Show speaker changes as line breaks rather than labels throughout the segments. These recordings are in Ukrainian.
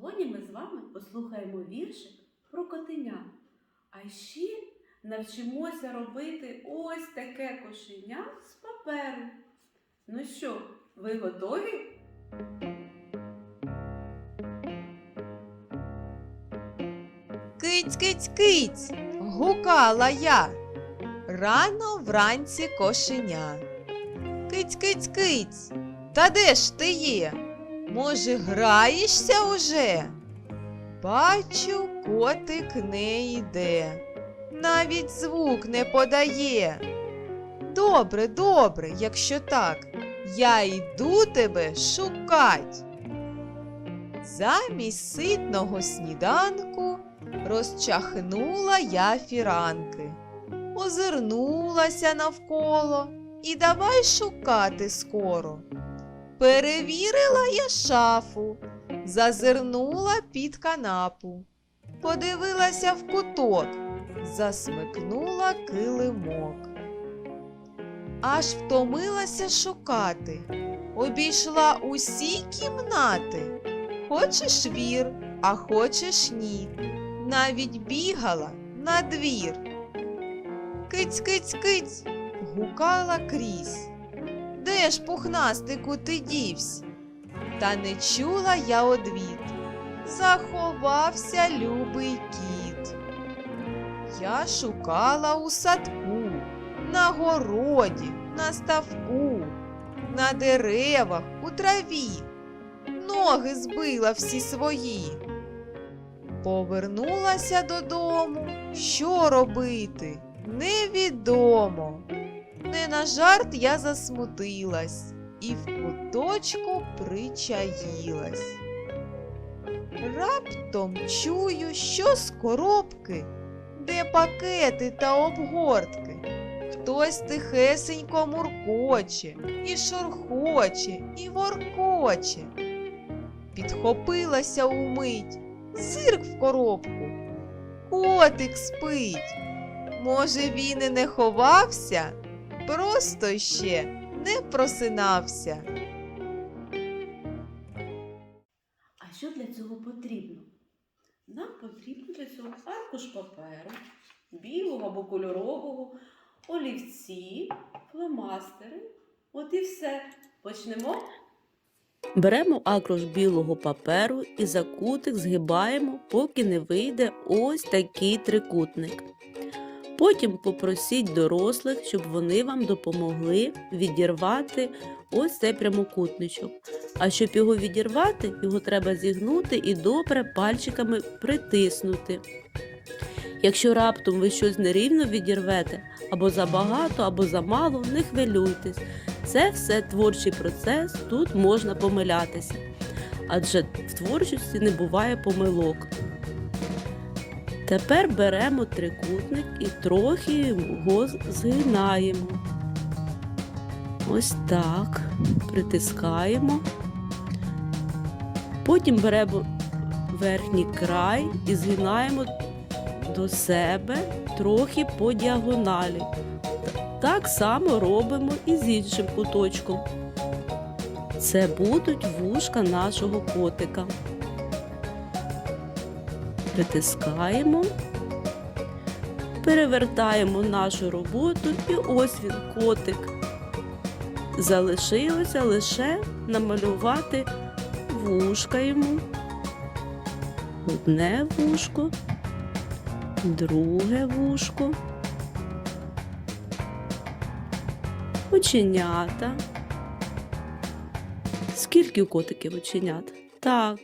Сьогодні ми з вами послухаємо віршик про котеня. А ще навчимося робити ось таке кошеня з паперу. Ну що, ви готові?
Киць, киць, киць, гукала я. Рано вранці кошеня. Киць, киць, киць, та де ж ти є? Може, граєшся уже? Бачу, котик не йде, навіть звук не подає. Добре, добре, якщо так, я йду тебе шукать. Замість ситного сніданку розчахнула я фіранки, озирнулася навколо і давай шукати скоро. Перевірила я шафу, зазирнула під канапу, подивилася в куток, засмикнула килимок. Аж втомилася шукати, обійшла усі кімнати. Хочеш вір, а хочеш ні. Навіть бігала на двір. Киць, киць, киць, гукала крізь. Де ж, пухнастику, ти дівсь? Та не чула я одвіт. Заховався любий кіт. Я шукала у садку, на городі, на ставку, на деревах, у траві ноги збила всі свої. Повернулася додому. Що робити? Невідомо. Не на жарт я засмутилась і в куточку причаїлась. Раптом чую, що з коробки, де пакети та обгортки. Хтось тихесенько муркоче, і шурхоче, і воркоче підхопилася умить, цирк в коробку. Котик спить. Може, він і не ховався, просто ще не просинався.
А що для цього потрібно? Нам потрібно для цього аркуш паперу, білого або кольорового, олівці, фломастери. От і все. Почнемо. Беремо акрош білого паперу і за кутик згибаємо, поки не вийде ось такий трикутник. Потім попросіть дорослих, щоб вони вам допомогли відірвати ось цей прямокутничок. А щоб його відірвати, його треба зігнути і добре пальчиками притиснути. Якщо раптом ви щось нерівно відірвете, або забагато, або замало, не хвилюйтесь. Це все творчий процес, тут можна помилятися. Адже в творчості не буває помилок. Тепер беремо трикутник і трохи його згинаємо. Ось так. Притискаємо. Потім беремо верхній край і згинаємо до себе трохи по діагоналі. Так само робимо і з іншим куточком. Це будуть вушка нашого котика. Притискаємо, перевертаємо нашу роботу і ось він котик. Залишилося лише намалювати вушка йому. Одне вушко, друге вушко. Оченята. Скільки у котиків оченят? Так,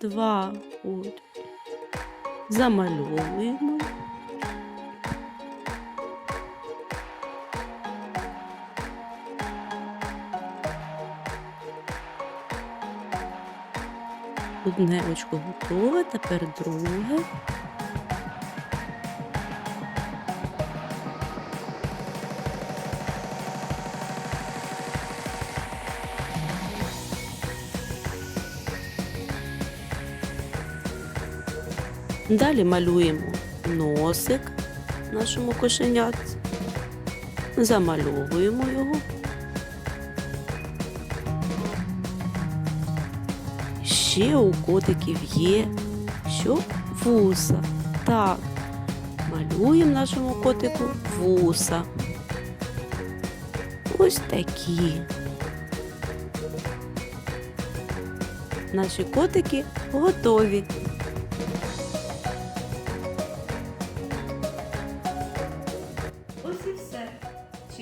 два. От. Замальовуємо. Одне очко готове, тепер друге. Далі малюємо носик нашому кошенятці, замальовуємо його. Ще у котиків є що вуса. Так, малюємо нашому котику вуса. Ось такі. Наші котики готові.